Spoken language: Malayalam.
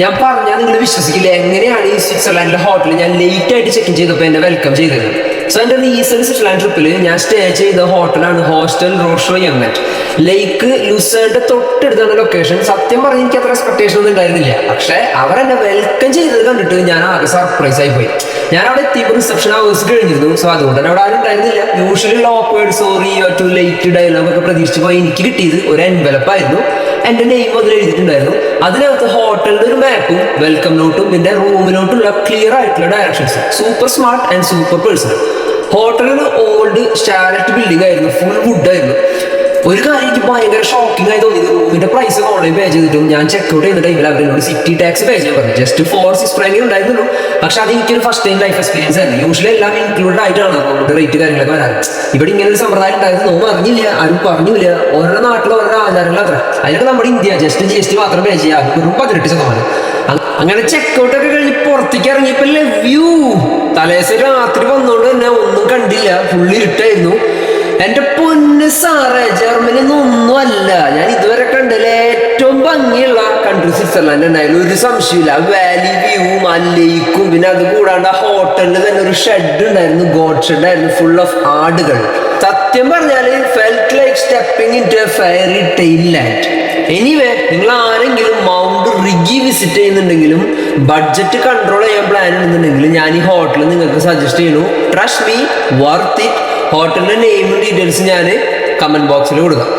ഞാൻ പറഞ്ഞാൽ നിങ്ങൾ വിശ്വസിക്കില്ല. എങ്ങനെയാണ് ഈ സ്വിറ്റ്സർലാൻഡിലെ ഹോട്ടലിൽ ഞാൻ ലേറ്റ് ആയിട്ട് ചെക്ക് ഇൻ ചെയ്തപ്പോൾ എന്നെ വെൽക്കം ചെയ്തത്? സോ എന്റെ റീസെന്റ് സ്വിറ്റ്സർലാൻഡ് ട്രിപ്പിൽ ഞാൻ സ്റ്റേ ചെയ്ത ഹോട്ടലാണ് ഹോസ്റ്റൽ റോഷോ യങ്ങറ്റ് ലേക്ക് ലുസേന്റെ തൊട്ടടുത്താണ് ലൊക്കേഷൻ സത്യം പറഞ്ഞ് എനിക്ക് അത്ര എക്സ്പെക്ടേഷൻ ഒന്നും ഉണ്ടായിരുന്നില്ല. പക്ഷെ അവർ എന്നെ വെൽക്കം ചെയ്തത് കണ്ടിട്ട് ഞാൻ ആകെ സർപ്രൈസ് ആയി പോയി. ഞാൻ അവിടെ എത്തിയപ്പോൾ റിസപ്ഷൻ ഹൗസ് കഴിഞ്ഞിരുന്നു. സോ അതുകൊണ്ട് തന്നെ അവിടെ ആരും ഉണ്ടായിരുന്നില്ല. Usually awkward sorry to late dialogue ഒക്കെ പ്രതീക്ഷിച്ച് എനിക്ക് കിട്ടിയത് ഒരു എൻവലപ്പായിരുന്നു എന്റെ നെയിം അതിൽ എഴുതിയിട്ടുണ്ടായിരുന്നു. അതിനകത്ത് ഹോട്ടലിന്റെ ഒരു മാപ്പും വെൽക്കം നോട്ടും പിന്നെ റൂമിലോട്ടുള്ള ക്ലിയർ ആയിട്ടുള്ള directions super smart and super personal ഹോട്ടലിന് ഓൾഡ് സ്റ്റാലറ്റ് ബിൽഡിംഗ് ആയിരുന്നു. ഫുൾ വുഡ് ആയിരുന്നു. ഒരു കാര്യം എനിക്ക് ഭയങ്കര ഷോക്കിംഗ് ആയി തോന്നിയത്. റൂമിന്റെ പ്രൈസ് ഓൺലൈൻ പേ ചെയ്തിട്ടും ഞാൻ ചെക്ക് ഔട്ട് ടൈമിൽ അവരോട് സിറ്റി ടാക്സ് പേ ചെയ്യാൻ പറഞ്ഞു. ജസ്റ്റ് ഫോർ സിക്സ് പ്രൈമിൽ ഉണ്ടായിരുന്നുള്ളൂ. പക്ഷെ അത് എനിക്കൊരു ഫസ്റ്റ് ടൈം ലൈഫ് എക്സ്പീരിയൻസ് ആയിരുന്നു യൂഷ്വലി എല്ലാം ഇൻക്ലൂഡ് ആയിട്ടാണ്. റൂമിന്റെ റേറ്റ് കാര്യങ്ങളൊക്കെ വരാറ്. ഇവിടെ ഇങ്ങനെ ഒരു സമ്പ്രദായം ഉണ്ടായിരുന്നു. നോമ്പ് അറിഞ്ഞില്ല. ആരും പറഞ്ഞില്ല. ഓരോ നാട്ടിലും ഓരോ ആചാരങ്ങൾ അത്ര. അതിനൊക്കെ നമ്മുടെ India just G S T മാത്രം പേ ചെയ്യാം വെറും പതിനെട്ട് ശതമാനം. അങ്ങനെ ചെക്ക് ഔട്ട് ഒക്കെ കഴിഞ്ഞ് പുറത്തേക്ക് ഇറങ്ങിയപ്പോ വ്യൂ തലേദിവസം രാത്രി വന്നുകൊണ്ട് തന്നെ ഒന്നും കണ്ടില്ല. ഫുള്ള് ഇരുട്ടായിരുന്നു. എന്റെ പൊന്ന് സാറേ ഭംഗിയുള്ള കൺട്രി സ്വിറ്റ്സർലാൻഡ് ഉണ്ടായാലും ഒരു സംശയമില്ല വാലി വ്യൂവും ആ ലേക്കും പിന്നെ അത് കൂടാണ്ട് ആ ഹോട്ടലിൽ തന്നെ ഒരു ഷെഡ് ഉണ്ടായിരുന്നു. ഗോഡ് ഷെഡ് ആയിരുന്നു ഫുൾ ഓഫ് ആടുകൾ. സത്യം പറഞ്ഞാൽ felt like stepping into a fairy tale land anyway നിങ്ങൾ ആരെങ്കിലും മൗണ്ട് റിഗി വിസിറ്റ് ചെയ്യുന്നുണ്ടെങ്കിലും ബഡ്ജറ്റ് കൺട്രോൾ ചെയ്യാൻ പ്ലാൻ ഉണ്ടെന്നുണ്ടെങ്കിൽ ഞാൻ ഈ ഹോട്ടൽ നിങ്ങൾക്ക് സജസ്റ്റ് ചെയ്യുന്നു. ട്രസ്റ്റ് മീ വർത്ത് ഇറ്റ് ഹോട്ടലിന്റെ നെയിമും ഡീറ്റെയിൽസ് ഞാൻ കമന്റ് ബോക്സിൽ കൊടുക്കാം.